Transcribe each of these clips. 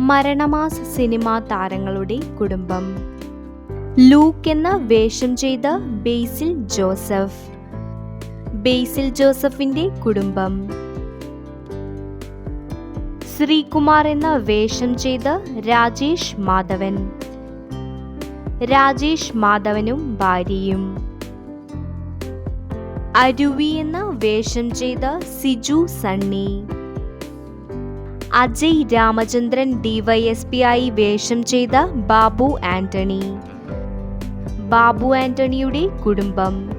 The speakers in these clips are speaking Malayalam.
മരണമാസ് സിനിമാ താരങ്ങളുടെ കുടുംബം. ലൂക്ക് എന്ന വേഷം ചെയ്ത ബേസിൽ ജോസഫ്. ബേസിൽ ജോസഫിന്റെ കുടുംബം. ശ്രീകുമാർ എന്ന വേഷം ചെയ്ത രാജേഷ് മാധവൻ. രാജേഷ് മാധവനും ഭാര്യയും. അരുവി എന്ന വേഷം ചെയ്ത സിജു സണ്ണി. അജയ് രാമചന്ദ്രൻ ഡിവൈഎസ്പി ആയി വേഷം ചെയ്ത ബാബു ആന്റണി. ബാബു ആന്റണിയുടെ കുടുംബം.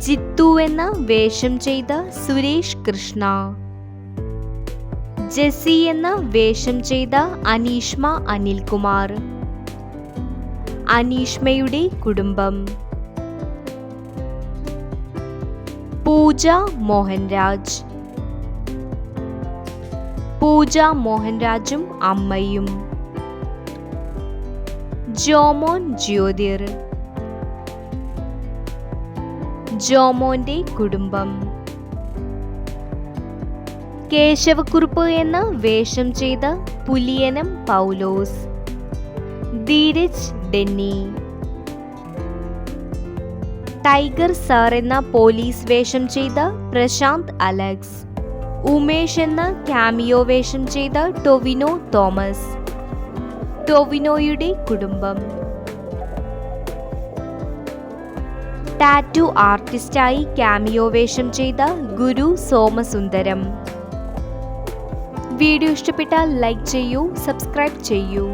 ജിത്തു എന്ന വേഷം ചെയ്ത സുരേഷ് കൃഷ്ണ. ജെസി എന്ന വേഷം ചെയ്ത അനീഷ്മ അനിൽകുമാർ. അനീഷ്മയുടെ കുടുംബം. പൂജ മോഹൻരാജ്. പൂജ മോഹൻരാജും അമ്മയും. ജോമോൻ ജ്യോതിർ. ജോമോന്റെ കുടുംബം. കേശവക്കുറുപ്പ് എന്ന വേഷം ചെയ്ത പുലിയനം പൗലോസ്. ധീരജ് ഡെന്നി. ടൈഗർ സാർ എന്ന പോലീസ് വേഷം ചെയ്ത പ്രശാന്ത് അലക്സ്. ഉമേഷ് എന്ന ക്യാമിയോ വേഷം ചെയ്ത ടൊവിനോ തോമസ്. ടൊവിനോയുടെ കുടുംബം. ടാറ്റു ആർട്ടിസ്റ്റായി ക്യാമിയോ വേഷം ചെയ്ത ഗുരു സോമസുന്ദരം. വീഡിയോ ഇഷ്ടപ്പെട്ടാൽ ലൈക്ക് ചെയ്യൂ സബ്സ്ക്രൈബ് ചെയ്യൂ.